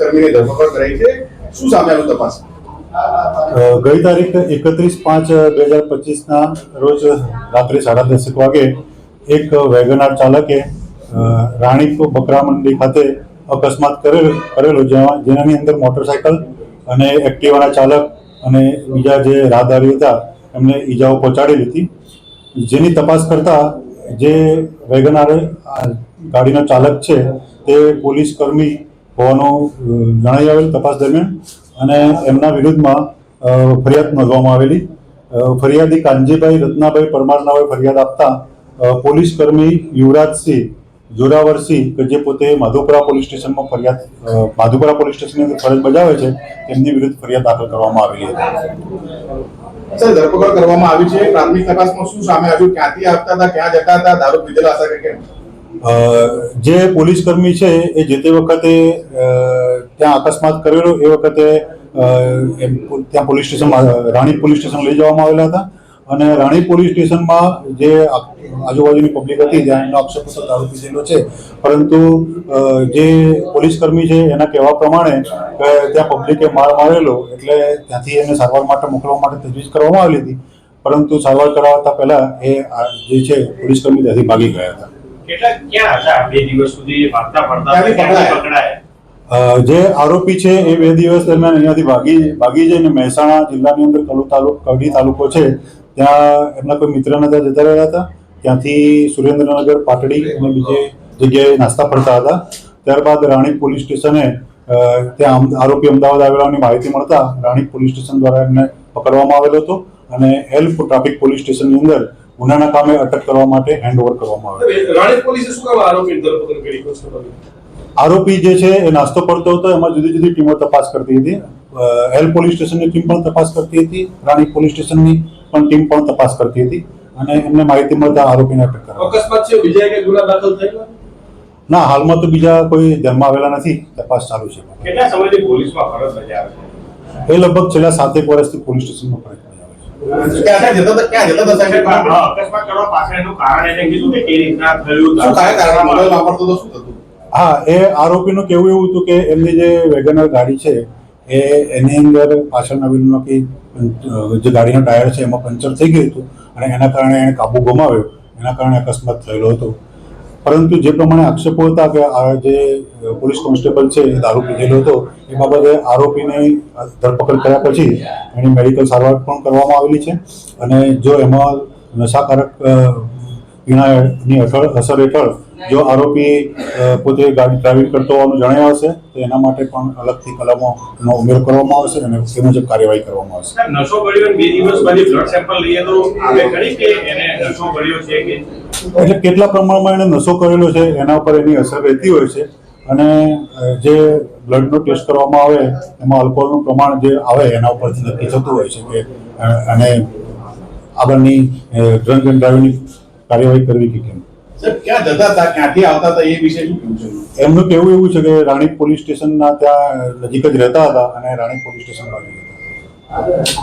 કર્મીની ધરપકડ કરાઈ છે. શું સામે આવ્યું તપાસ? ગઈ તારીખ એકત્રીસ પાંચ બે હજાર પચીસના રોજ રાત્રે સાડા દસેક વાગે એક વેગનાર ચાલકે રાણીપુર રાણીપ બકરા મંડી ખાતે અકસ્માત કરેલો કરેલો જેમાં જેનાની અંદર મોટરસાયકલ અને એક્ટિવાના ચાલક અને બીજા જે રાહદારી હતા, એમને ઈજાઓ પહોંચાડેલી હતી. જેની તપાસ કરતા જે વેગનાર ગાડીનો ચાલક છે, તે પોલીસ કર્મી હોવાનું જણાવી આવેલ તપાસ દરમિયાન અને એમના વિરુદ્ધમાં ફરિયાદ નોંધવામાં આવેલી. ફરિયાદી કાનજીભાઈ રત્નાભાઈ પરમાર નામે ફરિયાદ આપતા પોલીસ કર્મી યુવરાજસિંહ જોરાવરસિંહ કે જે પોતે માધુપુરા પોલીસ સ્ટેશનમાં ફરિયાદ માધુપુરા પોલીસ સ્ટેશનની અંદર ફરજ બજાવે છે, તેમની વિરુદ્ધ ફરિયાદ દાખલ કરવામાં આવેલી હતી. સર, ધરપકડ કરવામાં આવી છે. પ્રાથમિક તપાસમાં શું સામે આવ્યું? ક્યાંથી આવતા હતા? ક્યાં જતા હતા? દારૂ પીધેલા હતા કે કેમ? જે પોલીસ કર્મી છે, એ જે તે વખતે ત્યાં અકસ્માત કરેલો, એ વખતે ત્યાં પોલીસ સ્ટેશનમાં રાણી પોલીસ સ્ટેશન લઈ જવામાં આવેલા હતા. અને રાણી પોલીસ સ્ટેશનમાં જે આજુબાજુની પબ્લિક હતી, ત્યાં એમનો આક્ષેપ હતો દારૂ પીધેલો છે. પરંતુ જે પોલીસ કર્મી છે, એના કહેવા પ્રમાણે ત્યાં પબ્લિકે માર મારેલો, એટલે ત્યાંથી એને સારવાર માટે મોકલવા માટે તજવીજ કરવામાં આવેલી હતી. પરંતુ સારવાર કરાવતા પહેલા એ જે છે, પોલીસ કર્મી ત્યાંથી ભાગી ગયા હતા. કેટલા ક્યાં હતા? બે દિવસ સુધી વાર્તા પડતા ક્યાંથી ક્યાંથી પકડાયા? પકડાયા. જે આરોપી છે એ બે દિવસ દરમિયાન અહીંયાથી ભાગી ભાગી જઈને મહેસાણા જિલ્લાની અંદર કલુ તાલુકો કડી તાલુકો છે. ત્યાં એમના કોઈ મિત્રના ત્યાં જતા રહ્યા હતા. ત્યાંથી સુરેન્દ્રનગર પાટડી અને બીજે જગ્યાએ નાસ્તા ફરતા હતા. ત્યારબાદ રાણીક પોલીસ સ્ટેશને ત્યાં આરોપી અમદાવાદ આવેલાની માહિતી મળતા રાણીક પોલીસ સ્ટેશન દ્વારા એમને પકડવામાં આવેલો હતો અને એલ ટ્રાફિક પોલીસ સ્ટેશનની અંદર ગુનાના કામે અટક કરવા માટે હેન્ડઓવર કરવામાં આવેલો રાણીપ પોલીસે શું કામ આરોપી ધરપકડ કરી કોન્સ્ટેબલ આરોપી જે છે એ નાસ્તો કરતો હતો એમાં જુદી જુદી ટીમો તપાસ કરતી હતી. એલ પોલીસ સ્ટેશનની ટીમ પણ તપાસ કરતી હતી રાણી પોલીસ સ્ટેશનની પણ ટીમ પણ તપાસ કરતી હતી અને એમને માહિતી મળતા આરોપીને અટક કરવા અકસ્માત છે બીજા કે ગુના દાખલ થયેલા? ના હાલમાં તો બીજા કોઈ ધ્યાનમાં આવેલા નથી તપાસ ચાલુ છે. કેટલા સમયથી પોલીસમાં ફરજ બજાવે છે? એ લગભગ છેલ્લા સાતેક વર્ષથી પોલીસ સ્ટેશનમાં ફરજ ક્યાં જતો જતા ક્યાં જતા હતા સાહેબ? અકસ્માત કરવા પાછળનું કારણ એને કીધું કે કેવી રીતના થયું શું કાય કારણ મોબાઈલ વાપરતો તો શું થતું? હા એ આરોપીનું કેવું એવું હતું કે એમની જે વેગનર ગાડી છે એ એની અંદર પાછળના વ્હીલમાં કે જે ગાડીનો ટાયર છે એમાં પંચર થઈ ગયું હતું અને એના કારણે એને કાબુ ગુમાવ્યો. એના કારણે અકસ્માત થયેલો હતો. પરંતુ જે પ્રમાણે આક્ષેપો હતા કે આ જે પોલીસ કોન્સ્ટેબલ છે, એ દારૂ પીધેલો હતો, એ બાબતે આરોપીની ધરપકડ કર્યા પછી એની મેડિકલ સારવાર પણ કરવામાં આવેલી છે. અને જો એમાં નશાકારક પીણાની અસર અસર હેઠળ જો આરોપી પોતે ગાડી ડ્રાઇવિંગ કરતો હોવાનું જણાય હશે, તો એના માટે પણ અલગથી કલમોનો ઉમેરો કરવામાં આવશે અને તે મુજબ કાર્યવાહી કરવામાં આવશે. નશો ગળ્યો બે દિવસ પછી બ્લડ સેમ્પલ લઈએ તો આવે ખરી કે એને નશો ગળ્યો છે કે એટલે કેટલા પ્રમાણમાં એને નશો કરેલો છે એના ઉપર એની અસર રહેતી હોય છે. અને જે બ્લડનો ટેસ્ટ કરવામાં આવે એમાં આલ્કોહોલનું પ્રમાણ જે આવે એના ઉપરથી નક્કી થતું હોય છે કે અને આગળની ડ્રંક એન્ડ ડ્રાઇવિંગની કાર્યવાહી કરવી કે કેમ. ક્યાં જતા હતા ક્યાંથી આવતા હતા એ વિશે શું છે? એમનું કેવું એવું છે કે રાણીપ પોલીસ સ્ટેશનના ત્યાં નજીક જ રહેતા હતા અને રાણીપ પોલીસ સ્ટેશન રહેતા હતા.